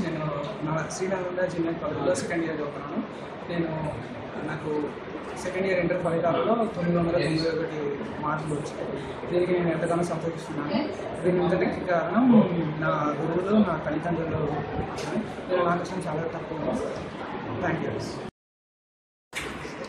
నేను నా శ్రీనగర్లో జిల్లా కాలేజ్లో సెకండ్ ఇయర్ చదువుతున్నాను నేను నాకు సెకండ్ ఇయర్ ఇంటర్ ఫలితాలలో తొమ్మిది వందల తొమ్మిది ఒకటి మార్కులు వచ్చాయి దీనికి నేను ఎంతగానో సంతోషిస్తున్నాను దీనింతటికి కారణం నా గురువులు నా తల్లిదండ్రులు నేను ఆలోచన చాలా తక్కువ థ్యాంక్ యూ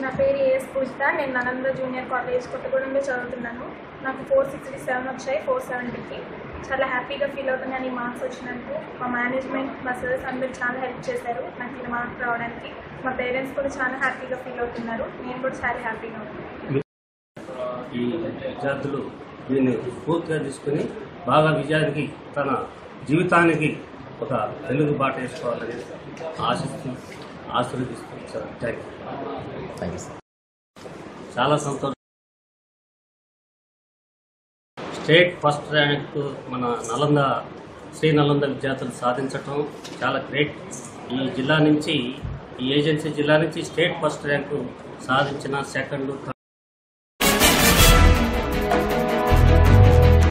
నా పేరు పూజిత నేను ననంద జూనియర్ కాలేజ్ కొత్తగూడెంలో చదువుతున్నాను. నాకు ఫోర్ సిక్స్టీ సెవెన్ వచ్చాయి ఫోర్ సెవెంటీకి చాలా హ్యాపీగా ఫీల్ అవుతున్నాను ఈ మార్క్స్ వచ్చినందుకు. మా మేనేజ్మెంట్ మా సర్స్ అందరూ చాలా హెల్ప్ చేశారు నాకు ఈ మార్క్స్ రావడానికి. మా పేరెంట్స్ కూడా చాలా హ్యాపీగా ఫీల్ అవుతున్నారు. నేను కూడా చాలా హ్యాపీగా ఉన్నాను. ఈ విద్యార్థులు దీన్ని పూర్తిగా తీసుకుని బాగా విజయానికి తన జీవితానికి ఒక తెలుగు బాట వేసుకోవాలని ఆశిస్తూ ఆశీర్వదిస్తూ sir thank you thank you sir. చాలా సంతోషం. స్టేట్ ఫస్ట్ ర్యాంక్ మన నలంద శ్రీ నలంద విద్యార్థులు సాధించటం చాలా గ్రేట్. ఈ జిల్లా నుంచి ఈ ఏజెన్సీ జిల్లా నుంచి స్టేట్ ఫస్ట్ ర్యాంకు సాధించిన సెకండ్